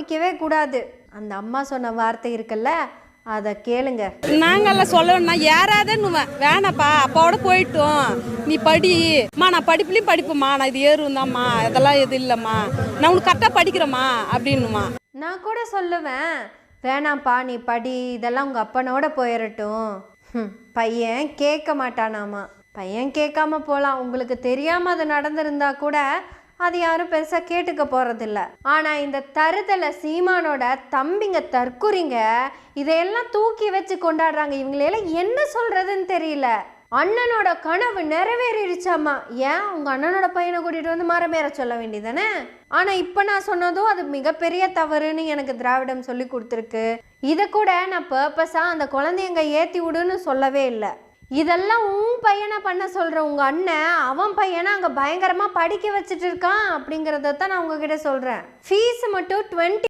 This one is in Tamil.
நிற்கவே கூடாது. அந்த அம்மா சொன்ன வார்த்தை இருக்குல்ல அதை கேளுங்க. நாங்கெல்லாம் சொல்லணும்னா யாராவதுன்னுவேன் வேணாப்பா அப்பாவோட போயிட்டோம். நீ படி. அம்மா நான் படிப்புலையும் படிப்பேம்மா. நான் இது ஏறுந்தாம்மா இதெல்லாம் எது இல்லைம்மா. நான் உனக்கு கரெக்டாக படிக்கிறேம்மா அப்படின்னுமா. நான் கூட சொல்லுவேன் வேணாம்ப்பா நீ படி. இதெல்லாம் உங்கள் அப்பனோட போயிடட்டும் பையன் கேட்க மாட்டானாமா. பையன் கேட்காம போகலாம் உங்களுக்கு தெரியாமல் அது நடந்திருந்தா கூட அது யாரும் பெருசாக கேட்டுக்க போகிறதில்ல ஆனால் இந்த தருதலை சீமானோட தம்பிங்க தற்குறிங்க இதையெல்லாம் தூக்கி வச்சு கொண்டாடுறாங்க. இவங்களையெல்லாம் என்ன சொல்கிறதுன்னு தெரியல. அண்ணனோட கனவு நிறைவேறிடுச்சாமா ஏன் உங்கள் அண்ணனோட பையனை கூட்டிகிட்டு வந்து மரமேற சொல்ல வேண்டியதானே ஆனால் இப்போ நான் சொன்னதும் அது மிகப்பெரிய தவறுன்னு எனக்கு திராவிடம் சொல்லி கொடுத்துருக்கு. இதை கூட நான் பர்பஸாக அந்த குழந்தைங்க ஏற்றி விடுன்னு சொல்லவே இல்லை. இதெல்லாம் உன் பையனை பண்ண சொல்கிற உங்கள் அண்ணன் அவன் பையனை அங்கே பயங்கரமாக படிக்க வச்சுட்டு இருக்கான் அப்படிங்கிறத தான் நான் உங்ககிட்ட சொல்கிறேன் ஃபீஸ் மட்டும் டுவெண்ட்டி